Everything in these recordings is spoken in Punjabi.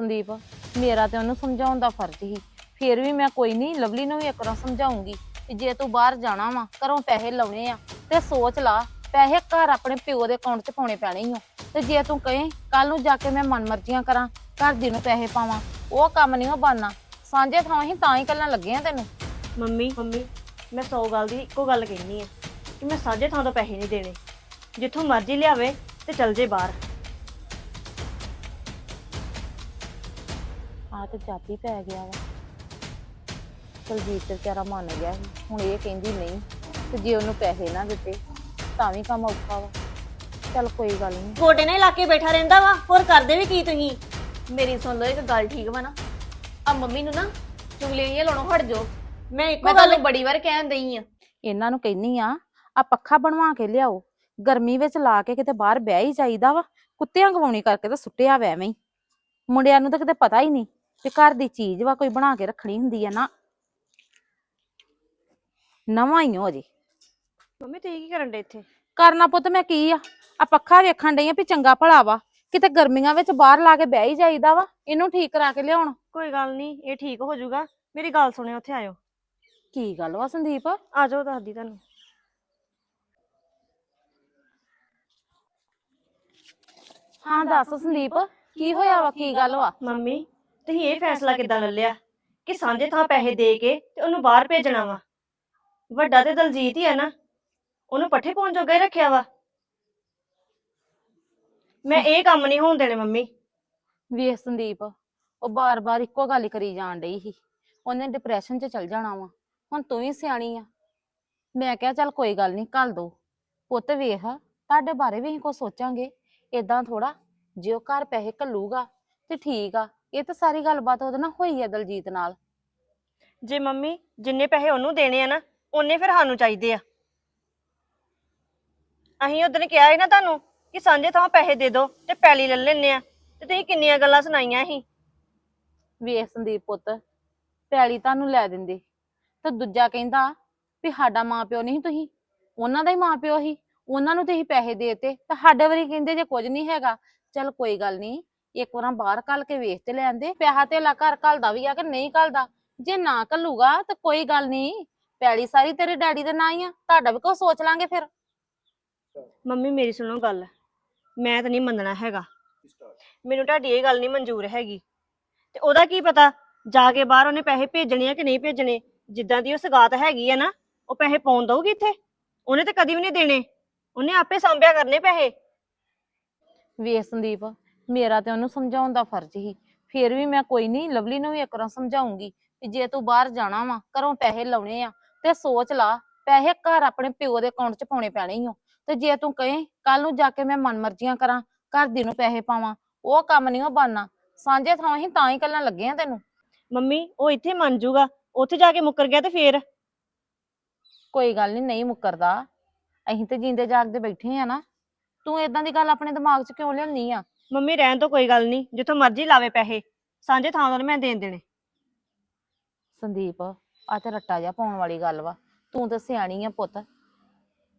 ਸੰਦੀਪ, ਮੇਰਾ ਤੇ ਉਹਨੂੰ ਸਮਝਾਉਣ ਦਾ ਫਰਜ਼ ਸੀ। ਫਿਰ ਵੀ ਮੈਂ ਕੋਈ ਨਹੀਂ, ਲਵਲੀ ਨੂੰ ਵੀ ਇੱਕ ਵਾਰ ਸਮਝਾਉਂਗੀ ਕਿ ਜੇ ਤੂੰ ਬਾਹਰ ਜਾਣਾ ਵਾ, ਘਰੋਂ ਪੈਸੇ ਲਾਉਣੇ ਆ, ਤੇ ਸੋਚ ਲਾ, ਪੈਸੇ ਘਰ ਆਪਣੇ ਪਿਓ ਦੇ ਅਕਾਊਂਟ 'ਚ ਪਾਉਣੇ ਪੈਣੇ ਹੀ ਆ ਤੇ ਜੇ ਤੂੰ ਕਹੇ ਕੱਲ ਨੂੰ ਜਾ ਕੇ ਮੈਂ ਮਨਮਰਜ਼ੀਆਂ ਕਰਾਂ, ਘਰ ਦੀ ਨੂੰ ਪੈਸੇ ਪਾਵਾਂ, ਉਹ ਕੰਮ ਨਹੀਂ ਉਹ ਬਣਨਾ। ਸਾਂਝੇ ਥਾਂ ਹੀ ਤਾਂ ਹੀ ਕੱਲਾਂ ਲੱਗੇ ਆ ਤੈਨੂੰ। ਮੰਮੀ ਮੰਮੀ, ਮੈਂ ਸੌ ਗੱਲ ਦੀ ਇੱਕੋ ਗੱਲ ਕਹਿਨੀ ਆ ਕਿ ਮੈਂ ਸਾਂਝੇ ਥਾਂ ਤੋਂ ਪੈਸੇ ਨਹੀਂ ਦੇਣੇ। ਜਿੱਥੋਂ ਮਰਜ਼ੀ ਲਿਆਵੇ ਤੇ ਚਲ ਜੇ ਬਾਹਰ। ਆ ਤੇ ਜਾਪੀ ਪੈ ਗਿਆ ਵਾ। ਕੁਲਜੀਤ ਤੇ ਵਿਚਾਰਾ ਮੰਨ ਗਿਆ ਸੀ ਹੁਣ ਇਹ ਕਹਿੰਦੀ ਨਹੀਂ ਤੇ ਜੇ ਉਹਨੂੰ ਪੈਸੇ ਨਾ ਦਿੱਤੇ ਤਾਂ ਵੀ ਕੰਮ ਔਖਾ ਵਾ। ਚੱਲ ਕੋਈ ਗੱਲ ਨਹੀਂ। ਗੋਡੇ ਨਾਲ ਇਲਾਕੇ ਬੈਠਾ ਰਹਿੰਦਾ ਵਾ ਹੋਰ ਕਰਦੇ ਵੀ ਕੀ ਤੁਸੀਂ? ਮੇਰੀ ਸੁਣ ਲਓ ਇੱਕ ਗੱਲ ਠੀਕ ਵਾ ਨਾ। ਆ ਮੰਮੀ ਨੂੰ ਨਾ ਚੁਗਲੀਆਂ ਜਿਹੀਆਂ ਲਾਉਣੋਂ ਹਟ ਜਾਓ। ਮੈਂ ਇੱਕੋ ਮੈਂ ਗੱਲ ਤੁਹਾਨੂੰ ਬੜੀ ਵਾਰ ਕਹਿਣ ਦਈ ਆ। ਇਹਨਾਂ ਨੂੰ ਕਹਿੰਨੀ ਆ ਆ ਪੱਖਾ ਬਣਵਾ ਕੇ ਲਿਆਓ। ਗਰਮੀ ਵਿੱਚ ਲਾ ਕੇ ਕਿਤੇ ਬਾਹਰ ਬਹਿ ਹੀ ਜਾਈਦਾ ਵਾ। ਕੁੱਤਿਆਂ ਗਵਾਉਣੀ ਕਰਕੇ ਤਾਂ ਸੁੱਟਿਆ ਵੈ ਐਵੇਂ ਹੀ। ਮੁੰਡਿਆਂ ਨੂੰ ਤਾਂ ਕਿਤੇ ਪਤਾ ਹੀ ਨਹੀਂ। ਕਿ ਘਰ ਦੀ ਚੀਜ਼ ਵਾ ਕੋਈ ਬਣਾ ਕੇ ਰੱਖਣੀ ਹੁੰਦੀ ਆ ਨਾ। ਨਵਾਂ ਹੀ ਹੋ ਜੀ ਮੰਮੀ ਤੁਸੀਂ ਕੀ ਕਰਨ ਦੇ ਇੱਥੇ? ਕਰਨਾ ਪੁੱਤ ਮੈਂ ਕੀ ਆ? ਆ ਪੱਖਾ ਵੇਖਣ ਡਈ ਆ ਵੀ ਚੰਗਾ ਭਲਾ ਵਾ। ਕਿਤੇ ਗਰਮੀਆਂ ਵਿੱਚ ਬਾਹਰ ਲਾ ਕੇ ਬਹਿ ਹੀ ਜਾਈਦਾ ਵਾ। ਇਹਨੂੰ ਠੀਕ ਕਰਾ ਕੇ ਲਿਆਉਣ। ਕੋਈ ਗੱਲ ਨਹੀਂ ਇਹ ਠੀਕ ਹੋ ਜਾਊਗਾ। ਮੇਰੀ ਗੱਲ ਸੁਣਿਓ ਉੱਥੇ ਆਇਓ। ਕੀ ਗੱਲ ਵਾ ਸੰਦੀਪ? ਆ ਜਾਓ ਦੱਸਦੀ ਤੁਹਾਨੂੰ। ਹਾਂ ਦੱਸ ਸੰਦੀਪ ਕੀ ਹੋਇਆ ਵਾ? ਕੀ ਗੱਲ ਵਾ? ਮੰਮੀ ਤੁਸੀਂ ਇਹ ਫੈਸਲਾ ਕਿੱਦਾਂ ਲੈ ਲਿਆ ਕਿ ਸਾਂਝੇ ਥਾਂ ਪੈਸੇ ਦੇ ਕੇ ਤੇ ਉਹਨੂੰ ਬਾਹਰ ਭੇਜਣਾ ਵਾ? ਵੱਡਾ ਤੇ ਦਲਜੀਤ ਹੀ ਆ ਨਾ, ਉਹਨੂੰ ਪੱਠੇ ਪਾਉਣ ਜੋਗਾ ਹੀ ਰੱਖਿਆ ਵਾ। ਮੈਂ ਇਹ ਕੰਮ ਨਹੀਂ ਹੋਣ ਦੇਣੇ ਮੰਮੀ। ਵੇਖ ਸੰਦੀਪ, ਉਹ ਬਾਰ-ਬਾਰ ਇੱਕੋ ਗੱਲ ਹੀ ਕਰੀ ਜਾਣ ਡਈ ਸੀ। ਉਹਨੇ ਡਿਪਰੈਸ਼ਨ 'ਚ ਚਲ ਜਾਣਾ ਵਾ। ਹੁਣ ਤੂੰ ਵੀ ਸਿਆਣੀ ਆ। ਮੈਂ ਕਿਹਾ ਚੱਲ ਕੋਈ ਗੱਲ ਨਹੀਂ ਕੱਲ ਦੋ। ਪੁੱਤ ਵੇਖ, ਤੁਹਾਡੇ ਬਾਰੇ ਵੀ ਅਸੀਂ ਕੁਝ ਸੋਚਾਂਗੇ। ਇਦਾਂ ਥੋੜਾ ਜੇ ਉਹ ਘਰ ਪੈਸੇ ਘੱਲੂਗਾ ਤੇ ਠੀਕ ਆ। ਇਹ ਤਾਂ ਸਾਰੀ ਗੱਲਬਾਤ ਉਹਦੇ ਨਾਲ ਹੋਈ ਆ ਦਲਜੀਤ ਨਾਲ। ਜੇ ਮੰਮੀ ਜਿੰਨੇ ਪੈਸੇ ਉਹਨੂੰ ਦੇਣੇ ਆ ਨਾ ਉਹਨੇ ਫਿਰ ਸਾਨੂੰ ਚਾਹੀਦੇ ਆ। ਅਸੀਂ ਉਦੋਂ ਕਿਹਾ ਸੀ ਨਾ ਤੁਹਾਨੂੰ ਕਿ ਸਾਂਝੇ ਥਾਂ ਪੈਸੇ ਦੇ ਦਿਓ ਤੇ ਪੈਲੀ ਲੈ ਲੈਣੇ ਆ ਤੇ ਤੁਸੀਂ ਕਿੰਨੀਆਂ ਗੱਲਾਂ ਸੁਣਾਈਆਂ ਸੀ। ਵੇਖ ਸੰਦੀਪ ਪੁੱਤ ਪੈਲੀ ਤੁਹਾਨੂੰ ਲੈ ਦਿੰਦੇ। ਤੇ ਦੂਜਾ ਕਹਿੰਦਾ ਵੀ ਸਾਡਾ ਮਾਪਿਓ ਨਹੀਂ ਤੁਸੀਂ ਉਹਨਾਂ ਦਾ ਹੀ ਮਾਪਿਓ ਸੀ ਉਹਨਾਂ ਨੂੰ ਤੁਸੀਂ ਪੈਸੇ ਦੇਤੇ। ਤਾਂ ਸਾਡੇ ਵਾਰੀ ਕਹਿੰਦੇ ਜੇ ਕੁਝ ਨਹੀਂ ਹੈਗਾ ਚਲ ਕੋਈ ਗੱਲ ਨਹੀਂ ਇੱਕ ਵਾਰਾਂ ਬਾਹਰ ਕੱਲ ਕੇ ਵੇਖ ਤੇ ਲੈਂਦੇ ਪੈਸਾ ਧੇਲਾ ਘਰ ਘੱਲਦਾ ਵੀ ਆ ਕਿ ਨਹੀਂ ਘੱਲਦਾ। ਜੇ ਨਾ ਘੱਲੂਗਾ ਤਾਂ ਕੋਈ ਗੱਲ ਨਹੀਂ ਪੈਲੀ ਸਾਰੀ ਤੇਰੇ ਡੈਡੀ ਦੇ ਨਾਂ ਹੀ ਆ ਤੁਹਾਡਾ ਵੀ ਕੁਛ ਸੋਚ ਲਾਂਗੇ ਫਿਰ। ਮੰਮੀ ਮੇਰੀ ਸੁਣੋ ਗੱਲ ਮੈਂ ਤਾਂ ਨਹੀਂ ਮੰਨਣਾ ਹੈਗਾ। ਮੈਨੂੰ ਤੁਹਾਡੀ ਇਹ ਗੱਲ ਨਹੀਂ ਮਨਜ਼ੂਰ ਹੈਗੀ। ਤੇ ਉਹਦਾ ਕੀ ਪਤਾ ਜਾ ਕੇ ਬਾਹਰ ਉਹਨੇ ਪੈਸੇ ਭੇਜਣੇ ਆ ਕਿ ਨਹੀਂ ਭੇਜਣੇ ਜਿੱਦਾਂ ਦੀ ਉਹ ਸਗਾਤ ਹੈਗੀ ਆ ਨਾ ਉਹ ਪੈਸੇ ਪਾਉਣ ਦਊਗੀ ਇੱਥੇ? ਉਹਨੇ ਤਾਂ ਕਦੀ ਵੀ ਨਹੀਂ ਦੇਣੇ। ਉਹਨੇ ਆਪੇ ਸੰਭਿਆ ਕਰਨੇ ਪੈਸੇ। ਵੇਖ ਸੰਦੀਪ ਮੇਰਾ ਤੇ ਉਹਨੂੰ ਸਮਝਾਉਣ ਦਾ ਫਰਜ਼ ਸੀ। ਫਿਰ ਵੀ ਮੈਂ ਕੋਈ ਨਹੀਂ ਲਵਲੀ ਨੂੰ ਵੀ ਇੱਕ ਵਾਰ ਸਮਝਾਉਂਗੀ ਕਿ ਜੇ ਤੂੰ ਬਾਹਰ ਜਾਣਾ ਵਾ ਘਰੋਂ ਪੈਸੇ ਲਾਉਣੇ ਆ ਤੇ ਸੋਚ ਲਾ ਪੈਸੇ ਘਰ ਆਪਣੇ ਪਿਓ ਦੇ ਅਕਾਊਂਟ 'ਚ ਪਾਉਣੇ ਪੈਣੇ ਹੀ ਓ। ਤੇ ਜੇ ਤੂੰ ਕਹੇ ਕੱਲ ਨੂੰ ਜਾ ਕੇ ਮੈਂ ਮਨਮਰਜ਼ੀਆਂ ਕਰਾਂ ਘਰ ਦੀ ਨੂੰ ਪੈਸੇ ਪਾਵਾਂ ਉਹ ਕੰਮ ਨਹੀਂ ਉਹ ਬਣਨਾ। ਸਾਂਝੇ ਥਾਂ ਹੀ ਤਾਂ ਹੀ ਕੱਲਾਂ ਲੱਗੇ ਆ ਤੈਨੂੰ। ਮੰਮੀ ਉਹ ਇੱਥੇ ਮੰਨ ਜੂਗਾ ਉੱਥੇ ਜਾ ਕੇ ਮੁੱਕਰ ਗਿਆ ਤੇ ਫੇਰ? ਕੋਈ ਗੱਲ ਨਹੀਂ ਨਹੀਂ ਮੁੱਕਰਦਾ। ਅਸੀਂ ਤੇ ਜਿੰਦੇ ਜਾਗਦੇ ਬੈਠੇ ਆ ਨਾ। ਤੂੰ ਇਦਾਂ ਦੀ ਗੱਲ ਆਪਣੇ ਦਿਮਾਗ 'ਚ ਕਿਉਂ ਲਿਆਉਣੀ ਆ? ਮੰਮੀ ਰਹਿਣ ਤੋਂ ਕੋਈ ਗੱਲ ਨਹੀਂ ਜਿੱਥੋਂ ਮਰਜ਼ੀ ਲਾਵੇ ਪੈਸੇ। ਸਾਂਝੇ ਥਾਂ ਤੋਂ ਮੈਂ ਦੇਣ ਦੇਣੇ। ਸੰਦੀਪ ਆ ਤੇ ਰੱਟਾ ਜਿਹਾ ਪਾਉਣ ਵਾਲੀ ਗੱਲ ਵਾ। ਤੂੰ ਤਾਂ ਸਿਆਣੀ ਆ ਪੁੱਤ।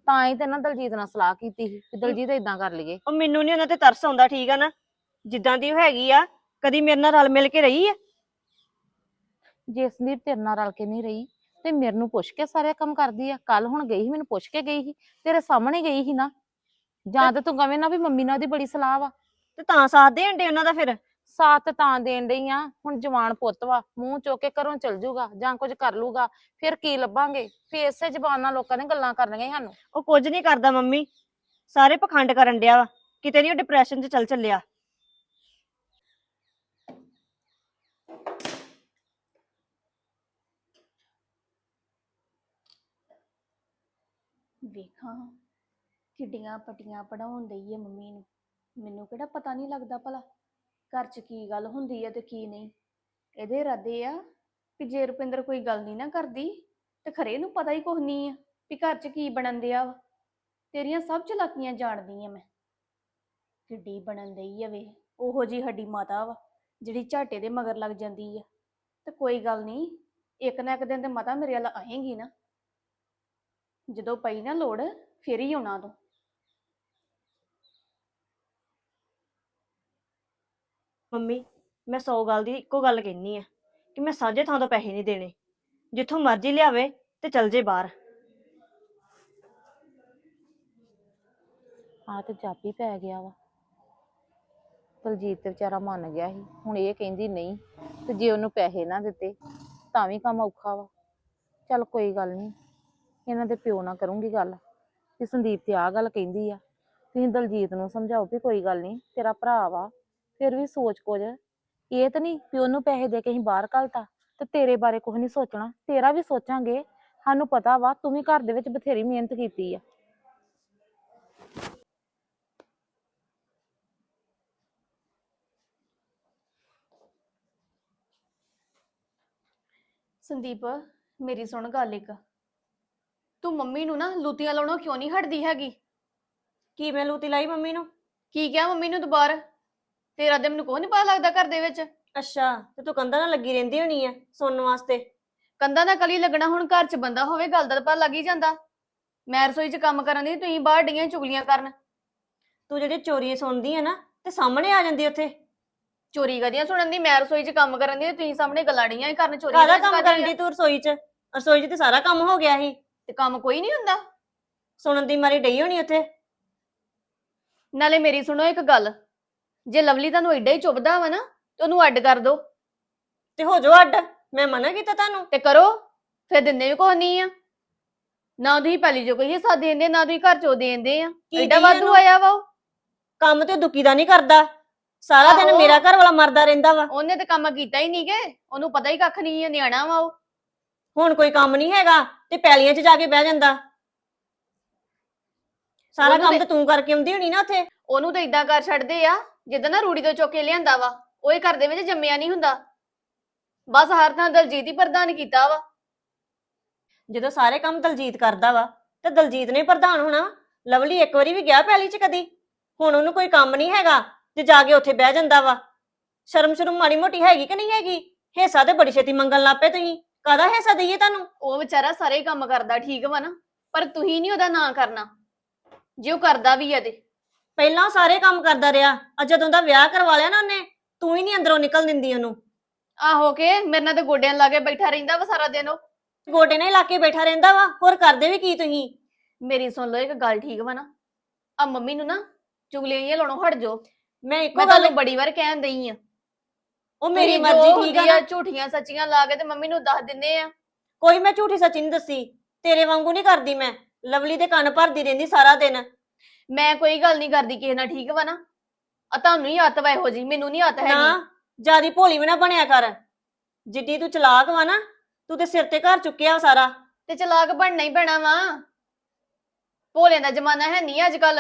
ਤਾਂ ਹੀ ਤੇ ਨਾ ਦਲਜੀਤ ਨਾਲ ਸਲਾਹ ਕੀਤੀ ਸੀ ਕਿ ਦਲਜੀਤ ਇਦਾਂ ਕਰ ਲਈਏ। ਉਹ ਮੈਨੂੰ ਨਹੀਂ ਉਹਨਾਂ ਤੇ ਤਰਸ ਆਉਂਦਾ ਠੀਕ ਆ ਨਾ? ਜਿੱਦਾਂ ਦੀ ਉਹ ਹੈਗੀ ਆ ਕਦੀ ਮੇਰੇ ਨਾਲ ਰਲ ਮਿਲ ਕੇ ਰਹੀ ਆ? ਜੇ ਸੰਦੀਪ ਤੇਰੇ ਨਾਲ ਰਲ ਕੇ ਨਹੀਂ ਰਹੀ ਤੇ ਮੇਰੇ ਨੂੰ ਪੁੱਛ ਕੇ ਸਾਰੇ ਕੰਮ ਕਰਦੀ ਆ। ਕੱਲ ਹੁਣ ਗਈ ਸੀ ਮੈਨੂੰ ਪੁੱਛ ਕੇ ਗਈ ਸੀ ਤੇਰੇ ਸਾਹਮਣੇ ਗਈ ਸੀ ਨਾ। ਜਾਂ ਤੇ ਤੂੰ ਕਵੇਂ ਨਾ ਵੀ ਮੰਮੀ ਨਾਲ ਉਹਦੀ ਬੜੀ ਸਲਾਹ ਵਾ। ਤੇ ਤਾਂ ਸਾਥ ਦੇਣ ਦੇ ਉਹਨਾਂ ਦਾ ਫਿਰ? ਸਾਥ ਤਾਂ ਦੇਣ ਡਈ ਆ ਹੁਣ ਜਵਾਨ ਪੁੱਤ ਵਾ ਮੂੰਹ ਚੁੱਕ ਕੇ ਘਰੋਂ ਚਲ ਜਾਊਗਾ ਜਾਂ ਕੁਝ ਕਰ ਲੂਗਾ ਫਿਰ ਕੀ ਲੱਭਾਂਗੇ? ਫਿਰ ਇਸੇ ਜ਼ਬਾਨ ਨਾਲ ਲੋਕਾਂ ਨੇ ਗੱਲਾਂ ਕਰਨੀਆਂ ਈ ਸਾਨੂੰ। ਉਹ ਕੁਝ ਨਹੀਂ ਕਰਦਾ ਮੰਮੀ ਸਾਰੇ ਪਖੰਡ ਕਰਨ ਡਿਆ ਵਾ ਕਿਤੇ ਨਹੀਂ ਉਹ ਡਿਪਰੈਸ਼ਨ 'ਚ ਚੱਲ ਚੱਲਿਆ। ਵੇਖਾਂ ਕਿੱਡੀਆਂ ਪਟੀਆਂ ਪੜਾਉਣ ਦਈ ਏ ਮੰਮੀ ਨੂੰ। ਮੈਨੂੰ ਕਿਹੜਾ ਪਤਾ ਨਹੀਂ ਲੱਗਦਾ ਭਲਾ, ਘਰ 'ਚ ਕੀ ਗੱਲ ਹੁੰਦੀ ਆ ਤੇ ਕੀ ਨਹੀਂ। ਇਹਦੇ ਇਰਾਦੇ ਆ ਕਿ ਜੇ ਰੁਪਿੰਦਰ ਕੋਈ ਗੱਲ ਨਹੀਂ ਨਾ ਕਰਦੀ, ਤੇ ਖਰੇ ਨੂੰ ਪਤਾ ਹੀ ਕੁਝ ਨਹੀਂ ਆ ਵੀ ਘਰ 'ਚ ਕੀ ਬਣਨ ਦਿਆ ਵਾ। ਤੇਰੀਆਂ ਸਭ ਚਲਾਕੀਆਂ ਜਾਣਦੀ ਆ ਮੈਂ। ਕਿੱਡੀ ਬਣਨ ਦਈ ਆ ਵੇ, ਉਹੋ ਜੀ ਹੱਡੀ ਮਾਤਾ ਵਾ, ਜਿਹੜੀ ਝਾਟੇ ਦੇ ਮਗਰ ਲੱਗ ਜਾਂਦੀ ਆ। ਤੇ ਕੋਈ ਗੱਲ ਨਹੀਂ, ਇੱਕ ਨਾ ਇੱਕ ਦਿਨ ਤੇ ਮਾਤਾ ਮੇਰੇ ਵੱਲ ਆਏਗੀ ਨਾ। ਜਦੋਂ ਪਈ ਨਾ ਲੋੜ, ਫਿਰ ਹੀ ਆਉਣਾ ਤੂੰ। ਮੰਮੀ, ਮੈਂ ਸੌ ਗੱਲ ਦੀ ਇੱਕੋ ਗੱਲ ਕਹਿਨੀ ਆ ਕਿ ਮੈਂ ਸਾਂਝੇ ਥਾਂ ਤੋਂ ਪੈਸੇ ਨਹੀਂ ਦੇਣੇ। ਜਿੱਥੋਂ ਮਰਜ਼ੀ ਲਿਆਵੇ ਤੇ ਚਲ ਜੇ ਬਾਹਰ। ਆ ਤੇ ਜਾਪੀ ਪੈ ਗਿਆ ਵਾ। ਦਲਜੀਤ ਤੇ ਵਿਚਾਰਾ ਮੰਨ ਗਿਆ ਸੀ, ਹੁਣ ਇਹ ਕਹਿੰਦੀ ਨਹੀਂ ਤੇ ਜੇ ਉਹਨੂੰ ਪੈਸੇ ਨਾ ਦਿੱਤੇ, ਤਾਂ ਵੀ ਕੰਮ ਔਖਾ ਵਾ। ਚੱਲ ਕੋਈ ਗੱਲ ਨਹੀਂ, ਇਹਨਾਂ ਦੇ ਪਿਓ ਨਾਲ ਕਰੂੰਗੀ ਗੱਲ। ਕਿ ਸੰਦੀਪ ਤੇ ਆਹ ਗੱਲ ਕਹਿੰਦੀ ਆ, ਤੁਸੀਂ ਦਲਜੀਤ ਨੂੰ ਸਮਝਾਓ ਵੀ ਕੋਈ ਗੱਲ ਨਹੀਂ, ਤੇਰਾ ਭਰਾ ਵਾ। ਫਿਰ ਵੀ ਸੋਚ ਕੁਝ। ਇਹ ਤਾਂ ਨਹੀਂ ਵੀ ਉਹਨੂੰ ਪੈਸੇ ਦੇ ਕੇ ਅਸੀਂ ਬਾਹਰ ਘਲਤਾ ਤੇ ਤੇਰੇ ਬਾਰੇ ਕੁਝ ਨਹੀਂ ਸੋਚਣਾ। ਤੇਰਾ ਵੀ ਸੋਚਾਂਗੇ। ਸਾਨੂੰ ਪਤਾ ਵਾ ਤੂੰ ਵੀ ਘਰ ਦੇ ਵਿੱਚ ਬਥੇਰੀ ਮਿਹਨਤ ਕੀਤੀ ਆ। ਸੰਦੀਪ ਮੇਰੀ ਸੁਣ ਗੱਲ ਇੱਕ। ਤੂੰ ਮੰਮੀ ਨੂੰ ਨਾ ਲੁੱਤੀਆਂ ਲਾਉਣੋਂ ਕਿਉਂ ਨਹੀਂ ਹਟਦੀ ਹੈਗੀ? ਕੀ ਮੈਂ ਲੂਤੀ ਲਾਈ ਮੰਮੀ ਨੂੰ? ਕੀ ਕਿਹਾ ਮੰਮੀ ਨੂੰ ਦੁਬਾਰਾ? ਤੇਰਾ ਤੇ ਮੈਨੂੰ ਕੋਈ ਨਹੀਂ ਪਤਾ ਲੱਗਦਾ ਘਰ ਦੇ ਵਿੱਚ। ਅੱਛਾ ਤੇ ਤੂੰ ਕੰਧਾਂ ਨਾਲ ਲੱਗੀ ਰਹਿੰਦੀ ਹੋਣੀ ਆ ਸੁਣਨ ਵਾਸਤੇ? ਕੰਧਾਂ ਦਾ ਕਲੀ ਲੱਗਣਾ ਹੁਣ ਘਰ 'ਚ ਬੰਦਾ ਹੋਵੇ ਗੱਲ ਦਾ ਤਾਂ ਪਤਾ ਲੱਗ ਹੀ ਜਾਂਦਾ। ਮੈਂ ਰਸੋਈ 'ਚ ਕੰਮ ਕਰਨ ਦੀ ਤੁਸੀਂ ਬਾਹਰ ਡੀਆਂ ਚੁਗਲੀਆਂ ਕਰਨ। ਤੂੰ ਜਿਹੜੀ ਚੋਰੀ ਸੁਣਦੀ ਆ ਨਾ ਤੇ ਸਾਹਮਣੇ ਆ ਜਾਂਦੀ ਉੱਥੇ। ਚੋਰੀ ਕਰਦੀਆਂ ਸੁਣਨ ਦੀ? ਮੈਂ ਰਸੋਈ 'ਚ ਕੰਮ ਕਰਨ ਦੀ ਤੇ ਤੁਸੀਂ ਸਾਹਮਣੇ ਗੱਲਾਂ ਡੀਆਂ ਹੀ ਕਰਨ ਚੋਰੀ ਕਾਹਦਾ ਕੰਮ ਕਰਨ ਦੀ ਤੂੰ ਰਸੋਈ 'ਚ? ਰਸੋਈ 'ਚ ਤੇ ਸਾਰਾ ਕੰਮ ਹੋ ਗਿਆ ਸੀ। ਤੇ ਕੰਮ ਕੋਈ ਨਹੀਂ ਹੁੰਦਾ। ਸੁਣਨ ਦੀ ਮਾਰੀ ਡਈ ਹੋਣੀ ਉੱਥੇ? ਨਾਲੇ ਮੇਰੀ ਸੁਣੋ ਇੱਕ ਗੱਲ। ਜੇ ਲਵਲੀ ਤੁਹਾਨੂੰ ਐਡਾ ਹੀ ਚੁੱਭਦਾ ਵਾ ਨਾ ਤੇ ਉਹਨੂੰ ਅੱਡ ਕਰ ਦੋ। ਤੇ ਹੋ ਜਾਓ ਅੱਡ ਮੈਂ ਮਨਾ ਕੀਤਾ ਤੁਹਾਨੂੰ। ਤੇ ਕਰੋ ਫਿਰ ਦਿੰਦੇ ਵੀ ਕੋਈ ਨਹੀਂ ਆ। ਨਾ ਤੁਸੀਂ ਪਹਿਲੀ ਜੋ ਕੋਈ ਹਿੱਸਾ ਦੇਂਦੇ ਨਾ ਤੁਸੀਂ ਘਰ ਚੋਂ ਦੇਂਦੇ ਆ। ਕੀ ਐਡਾ ਵਾਧੂ ਇਹਨੂੰ? ਆਇਆ ਵਾ ਉਹ। ਕੰਮ ਤੇ ਉਹ ਦੁੱਕੀ ਦਾ ਨਹੀਂ ਕਰਦਾ। ਸਾਰਾ ਦਿਨ ਆਹੋ। ਮੇਰਾ ਘਰ ਵਾਲਾ ਮਰਦਾ ਰਹਿੰਦਾ ਵਾ। ਉਹਨੇ ਤੇ ਕੰਮ ਕੀਤਾ ਹੀ ਨਹੀਂ ਗੇ। ਉਹਨੂੰ ਪਤਾ ਹੀ ਕੱਖ ਨਹੀਂ ਹੈ ਨਿਆਣਾ ਵਾ ਉਹ। ਹੁਣ ਕੋਈ ਕੰਮ ਨਹੀਂ ਹੈਗਾ ਤੇ ਪੈਲੀਆਂ 'ਚ ਜਾ ਕੇ ਬਹਿ ਜਾਂਦਾ। ਸਾਰਾ ਉਹਨੂੰ ਕੰਮ ਤੇ- ਤੇ ਤੂੰ ਕਰਕੇ ਆਉਂਦੀ ਹੋਣੀ ਨਾ ਉੱਥੇ। ਉਹਨੂੰ ਤਾਂ ਇਦਾਂ ਕਰ ਛੱਡਦੇ ਆ। ਜਿੱਦਾਂ ਨਾ ਰੂੜੀ ਤੋਂ ਚੁੱਕ ਕੇ ਲਿਆਂਦਾ ਵਾ ਉਹ ਇਹ ਘਰ ਦੇ ਵਿੱਚ ਜੰਮਿਆ ਨਹੀਂ ਹੁੰਦਾ। ਬਸ ਹਰ ਥਾਂ ਦਲਜੀਤ ਹੀ ਪ੍ਰਧਾਨ ਕੀਤਾ ਵਾ। ਜਦੋਂ ਸਾਰੇ ਕੰਮ ਦਲਜੀਤ ਕਰਦਾ ਵਾ ਤੇ ਦਲਜੀਤ ਨੇ ਪ੍ਰਧਾਨ ਹੋਣਾ। ਲਵਲੀ ਇੱਕ ਵਾਰੀ ਵੀ ਗਿਆ ਪੈਲੀ 'ਚ ਕਦੀ? ਹੁਣ ਉਹਨੂੰ ਕੋਈ ਕੰਮ ਨਹੀਂ ਹੈਗਾ ਤੇ ਜਾ ਕੇ ਉੱਥੇ ਬਹਿ ਜਾਂਦਾ ਵਾ। ਸ਼ਰਮ ਸ਼ਰਮ ਮਾੜੀ ਮੋਟੀ ਹੈਗੀ ਕਿ ਨਹੀਂ ਹੈਗੀ? ਹਿੱਸਾ ਤੇ ਬੜੀ ਛੇਤੀ ਮੰਗਣ ਲੱਪੇ ਤੁਸੀਂ। ਕਾਹਦਾ ਹਿੱਸਾ ਦਈਏ ਤੁਹਾਨੂੰ? ਉਹ ਵਿਚਾਰਾ ਸਾਰੇ ਕੰਮ ਕਰਦਾ ਠੀਕ ਵਾ ਨਾ ਪਰ ਤੁਸੀਂ ਨਹੀਂ ਉਹਦਾ ਨਾਂ ਕਰਨਾ। ਜੇ ਉਹ ਕਰਦਾ ਵੀ ਹੈ ਤੇ। ਪਹਿਲਾਂ ਉਹ ਸਾਰੇ ਕੰਮ ਕਰਦਾ ਰਿਹਾ ਅੱਜ ਜਦੋਂ ਦਾ ਵਿਆਹ ਕਰਵਾ ਲਿਆ ਨਾ ਉਹਨੇ ਤੂੰ ਹੀ ਨਹੀਂ ਅੰਦਰੋਂ ਨਿਕਲ ਦਿੰਦੀ ਉਹਨੂੰ। ਆਹੋ ਕੇ ਮੇਰੇ ਨਾਲ ਤੇ ਗੋਡਿਆਂ ਲਾ ਕੇ ਬੈਠਾ ਰਹਿੰਦਾ ਵਾ ਸਾਰਾ ਦਿਨ ਉਹ। ਗੋਡੇ ਨਾਲ ਲਾ ਕੇ ਬੈਠਾ ਰਹਿੰਦਾ ਵਾ ਹੋਰ ਕਰਦੇ ਵੀ ਕੀ ਤੁਸੀਂ? ਮੇਰੀ ਸੁਣ ਲਓ ਇੱਕ ਗੱਲ ਠੀਕ ਵਾ ਨਾ ਆ ਮੰਮੀ ਨੂੰ ਨਾ ਚੁਗਲੀਆਂ ਜਿਹੀਆਂ ਲਾਉਣੋਂ ਹਟ ਜਾਓ। ਮੈਂ ਇੱਕੋ ਮੈਂ ਗੱਲ ਤੁਹਾਨੂੰ ਬੜੀ ਵਾਰ ਕਹਿਣ ਦਈ ਆ। ਉਹ ਮੇਰੀ ਮਰਜ਼ੀ ਠੀਕ ਆ ਨਾ। ਝੂਠੀਆਂ ਸੱਚੀਆਂ ਲਾ ਕੇ ਤੇ ਮੰਮੀ ਨੂੰ ਦੱਸ ਦਿੰਦੇ ਆ। ਕੋਈ ਮੈਂ ਝੂਠੀ ਸੱਚੀ ਨਹੀਂ ਦੱਸੀ ਤੇਰੇ ਵਾਂਗੂ ਨਹੀਂ ਕਰਦੀ ਮੈਂ ਲਵਲੀ ਦੇ ਕੰਨ ਭਰਦੀ ਰਹਿੰਦੀ ਸਾਰਾ ਦਿਨ। ਮੈਂ ਕੋਈ ਗੱਲ ਨਹੀਂ ਕਰਦੀ ਕਿਸੇ ਨਾਲ ਠੀਕ ਵਾ ਨਾ? ਆ ਤੁਹਾਨੂੰ ਹੀ ਆਤ ਵਾ ਇਹੋ ਜੀ ਮੈਨੂੰ ਨਹੀਂ ਆਤ ਹੈਗੀ। ਨਾ ਜਿਆਦੀ ਭੋਲੀ ਵੀ ਨਾ ਬਣਿਆ ਕਰ। ਜਿੱਡੀ ਤੂੰ ਚਲਾਕ ਵਾ ਨਾ ਤੂੰ ਤੇ ਸਿਰ ਤੇ ਘਰ ਚੁੱਕਿਆ ਸਾਰਾ। ਤੇ ਚਲਾਕ ਬਣਨਾ ਹੀ ਪੈਣਾ ਵਾ। ਭੋਲਿਆਂ ਦਾ ਜ਼ਮਾਨਾ ਹੈ ਨਹੀਂ ਅੱਜ ਕੱਲ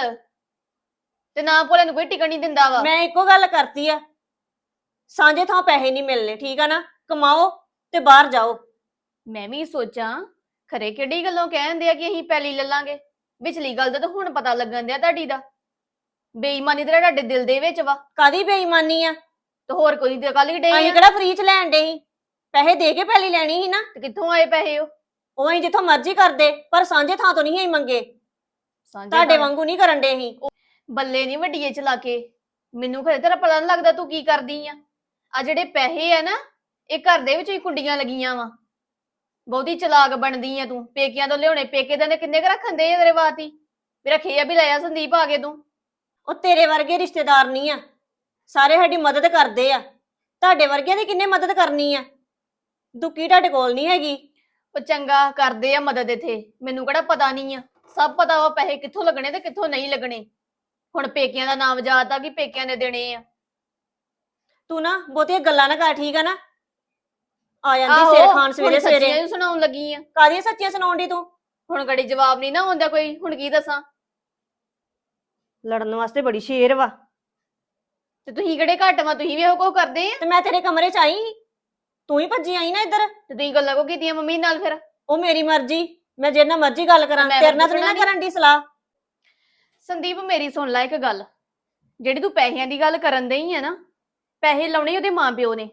ਤੇ ਨਾ ਭੋਲਿਆਂ ਨੂੰ ਕੋਈ ਟਿਕਣ ਨਹੀਂ ਦਿੰਦਾ ਵਾ। ਮੈਂ ਇੱਕੋ ਗੱਲ ਕਰਤੀ ਆ। ਸਾਂਝੇ ਥਾਂ ਪੈਸੇ ਨਹੀਂ ਮਿਲਨੇ ਠੀਕ ਆ ਨਾ? ਕਮਾਓ ਤੇ ਬਾਹਰ ਜਾਓ। ਮੈਂ ਵੀ ਸੋਚਾਂ ਖਰੇ ਕਿਹੜੀ ਗੱਲੋਂ ਕਹਿੰਦੇ ਆ ਕਿ ਅਸੀਂ ਪੈਲੀ ਲੱਲਾਂਗੇ? ਵਿਚਲੀ ਗੱਲ ਦਾ ਤਾਂ ਹੁਣ ਪਤਾ ਲੱਗਣ ਦਿਆ ਤੁਹਾਡੀ ਦਾ। ਬੇਈਮਾਨੀ ਤੇ ਤੁਹਾਡੇ ਦਿਲ ਦੇ ਵਿੱਚ ਵਾ। ਕਾਦੀ ਬੇਈਮਾਨੀ ਆ? ਤੇ ਹੋਰ ਕੋਈ ਤੇ ਗੱਲ ਹੀ ਡੇ ਅਸੀਂ ਕਿਹੜਾ ਫ੍ਰੀ ਚ ਲੈਣ ਦੇ ਸੀ? ਪੈਸੇ ਦੇ ਕੇ ਪੈਲੀ ਲੈਣੀ ਸੀ ਨਾ। ਤੇ ਕਿੱਥੋਂ ਆਏ ਪੈਸੇ ਉਹ? ਉਹ ਅਸੀਂ ਜਿੱਥੋਂ ਮਰਜ਼ੀ ਕਰਦੇ ਪਰ ਸਾਂਝੇ ਥਾਂ ਤੋਂ ਨਹੀਂ ਅਸੀਂ ਮੰਗੇ। ਸਾਂਝੇ ਤੁਹਾਡੇ ਘਰ- ਵਾਂਗੂ ਨਹੀਂ ਕਰਨ ਦੇ ਅਸੀਂ। ਬੱਲੇ ਨਹੀਂ ਵੱਡੀਏ ਚਲਾ ਕੇ। ਮੈਨੂੰ ਖਰੇ ਤੇਰਾ ਪਤਾ ਨੀ ਲੱਗਦਾ ਤੂੰ ਕੀ ਕਰਦੀ ਆ। ਆ ਜਿਹੜੇ ਪੈਸੇ ਆ ਨਾ ਇਹ ਘਰ ਦੇ ਵਿੱਚ ਹੀ ਕੁੰਡੀਆਂ ਲੱਗੀਆਂ ਵਾ। ਬਹੁਤੀ ਚਲਾਕ ਬਣਦੀ ਆ ਤੂੰ ਪੇਕਿਆਂ ਤੋਂ ਲਿਆਉਣੇ ਪੇਕੇ ਦੇ ਨੇ ਕਿੰਨੇ ਕ ਰੱਖਣ ਦੇ ਆ ਤੇਰੇ ਬਾਤੀ ਵੀ ਰੱਖੇ ਆ ਵੀ ਲਿਆ ਸੰਦੀਪ ਆ ਕੇ ਤੂੰ। ਉਹ ਤੇਰੇ ਵਰਗੇ ਰਿਸ਼ਤੇਦਾਰ ਨਹੀਂ ਆ ਸਾਰੇ ਸਾਡੀ ਮਦਦ ਕਰਦੇ ਆ। ਤੁਹਾਡੇ ਵਰਗਿਆਂ ਦੀ ਕਿੰਨੇ ਮਦਦ ਕਰਨੀ ਆ? ਦੁੱਕੀ ਤੁਹਾਡੇ ਕੋਲ ਨਹੀਂ ਹੈਗੀ। ਉਹ ਚੰਗਾ ਕਰਦੇ ਆ ਮਦਦ ਇਥੇ ਮੈਨੂੰ ਕਿਹੜਾ ਪਤਾ ਨਹੀਂ ਆ। ਸਭ ਪਤਾ ਵਾ ਪੈਸੇ ਕਿੱਥੋਂ ਲੱਗਣੇ ਤੇ ਕਿੱਥੋਂ ਨਹੀਂ ਲੱਗਣੇ। ਹੁਣ ਪੇਕਿਆਂ ਦਾ ਨਾਮ ਆ ਕਿ ਪੇਕਿਆਂ ਨੇ ਦੇਣੇ ਆ। ਤੂੰ ਨਾ ਬਹੁਤੀਆਂ ਗੱਲਾਂ ਨਾ ਕਰ ਠੀਕ ਆ ਨਾ? ਆ ਜਾਂਦੀ ਸਿਰ ਖਾਨ ਹੁਣ ਸਵੇਰੇ ਸੱਚੀਆਂ ਸਵੇਰੇ। ਹੀ ਸੁਣਾਉਣ ਲੱਗੀ ਆ। ਕਾਦੀਆਂ ਸੱਚੀਆਂ ਸੁਣਾਉਣ ਦੀ ਤੂੰ? ਹੁਣ ਗੜੀ ਜਵਾਬ ਨਹੀਂ ਨਾ ਆਉਂਦਾ ਕੋਈ ਹੁਣ ਕੀ ਦੱਸਾਂ? ਲੜਨ ਵਾਸਤੇ ਬੜੀ ਸ਼ੇਰ ਵਾ। ਤੇ ਤੁਸੀਂ ਕਿਹੜੇ ਘੱਟ ਵਾ ਤੁਸੀਂ ਵੀ ਇਹੋ ਕੁਝ ਕਰਦੇ ਆ? ਤੇ ਮੈਂ ਤੇਰੇ ਕਮਰੇ ਚ ਆਈ ਸੀ। ਤੂੰ ਹੀ ਭੱਜੀ ਆਈ ਨਾ ਇੱਧਰ। ਤੇ ਤੁਸੀਂ ਗੱਲਾਂ ਕੋ ਕੀਤੀਆਂ ਮੰਮੀ ਨਾਲ ਫਿਰ? ਉਹ ਮੇਰੀ ਮਰਜ਼ੀ ਮੈਂ ਜਿਹਦੇ ਨਾਲ ਮਰਜ਼ੀ ਗੱਲ ਕਰਾਂ ਮੈਂ ਤੇਰੇ ਨਾਲ ਤਾਂ ਥੋੜੀ ਨਾ ਪੁੱਛਣਾ ਕਰਨ ਦੀ ਸਲਾਹ। ਸੰਦੀਪ ਮੇਰੀ ਸੁਣ ਲੈ ਇੱਕ ਗੱਲ। ਜਿਹੜੀ ਤੂੰ ਪੈਸਿਆਂ ਦੀ ਗੱਲ ਕਰਨ ਦਈ ਆ ਨਾ ਪੈਸੇ ਲਾਉਣੇ ਉਹਦੇ ਮਾਪਿਓ ਨੇ।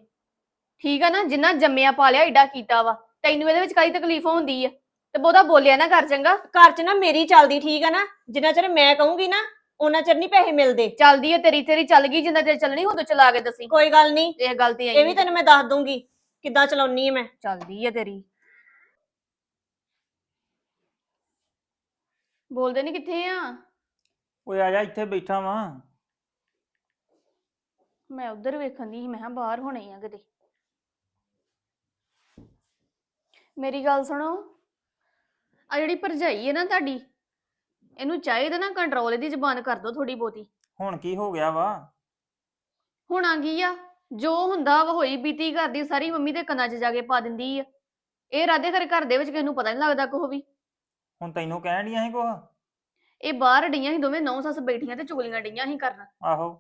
ਠੀਕ ਆ ਨਾ ਜਿੰਨਾ ਜੰਮਿਆ ਪਾਲਿਆ ਏਡਾ ਕੀਤਾ ਵਾ ਤੈਨੂੰ ਇਹਦੇ ਵਿੱਚ ਕਾਹਦੀ ਤਕਲੀਫ ਹੁੰਦੀ ਆ? ਤੇ ਬਹੁਤਾ ਬੋਲਿਆ ਨਾ ਕਰ ਚੰਗਾ। ਘਰ ਚ ਨਾ ਮੇਰੀ ਚੱਲਦੀ ਠੀਕ ਆ ਨਾ ਜਿੰਨਾ ਚਿਰ ਮੈਂ ਕਹੂੰਗੀ ਨਾ ਉਹਨਾਂ ਚਿਰ ਨਹੀਂ ਪੈਸੇ ਮਿਲਦੇ। ਚੱਲਦੀ ਹੈ ਤੇਰੀ ਤੇਰੀ ਚੱਲ ਗਈ ਜਿੰਨਾ ਚਿਰ ਚੱਲਣੀ ਉਦੋਂ ਚਲਾ ਕੇ ਦੱਸੀ। ਕੋਈ ਗੱਲ ਨਹੀਂ ਇਹ ਗੱਲ ਤੇ ਆਈ ਇਹ ਵੀ ਤੈਨੂੰ ਮੈਂ ਦੱਸ ਦੂੰਗੀ ਕਿੱਦਾਂ ਚਲਾਉਣੀ ਹੈ ਮੈਂ। ਚੱਲਦੀ ਹੈ ਤੇਰੀ। ਬੋਲਦੇ ਨਹੀਂ ਕਿੱਥੇ ਆ? ਓਏ ਆ ਜਾ ਇੱਥੇ ਬੈਠਾ ਵਾਂ। ਮੈਂ ਉਧਰ ਵੇਖਣ ਦੀ ਮੈਂ ਕਿਹਾ ਬਾਹਰ ਹੋਣੇ ਆ ਕਿਤੇ। ਮੇਰੀ ਗੱਲ ਸੁਣੋ। ਆ ਜਿਹੜੀ ਭਰਜਾਈ ਹੈ ਨਾ ਤੁਹਾਡੀ ਇਹਨੂੰ ਚਾਹੀਦਾ ਨਾ ਕੰਟਰੋਲ ਇਹਦੀ ਜ਼ੁਬਾਨ ਕਰ ਦੋ ਥੋੜੀ ਬਹੁਤੀ। ਹੁਣ ਕੀ ਹੋ ਗਿਆ ਵਾ? ਹੁਣ ਆ ਗਈ ਆ ਜੋ ਹੁੰਦਾ ਵਾ ਹੋਈ ਬੀਤੀ ਘਰ ਦੀ ਸਾਰੀ ਮੰਮੀ ਦੇ ਕੰਨਾਂ 'ਚ ਜਾ ਕੇ ਪਾ ਦਿੰਦੀ ਆ। ਇਹ ਰਾਦੇ ਘਰ ਘਰ ਦੇ ਵਿੱਚ ਕਿਸੇ ਨੂੰ ਪਤਾ ਨਹੀਂ ਲੱਗਦਾ ਕੋਹ ਵੀ। ਹੁਣ ਤੈਨੂੰ ਕਹਿਣ ਡੀਆਂ ਸੀ ਕੁਛ? ਇਹ ਬਾਹਰ ਡਈਆਂ ਸੀ ਦੋਵੇਂ ਨੌ ਸੱਸ ਬੈਠੀਆਂ ਤੇ ਚੁਗਲੀਆਂ ਡਈਆਂ ਸੀ ਕਰਨ। ਆਹੋ।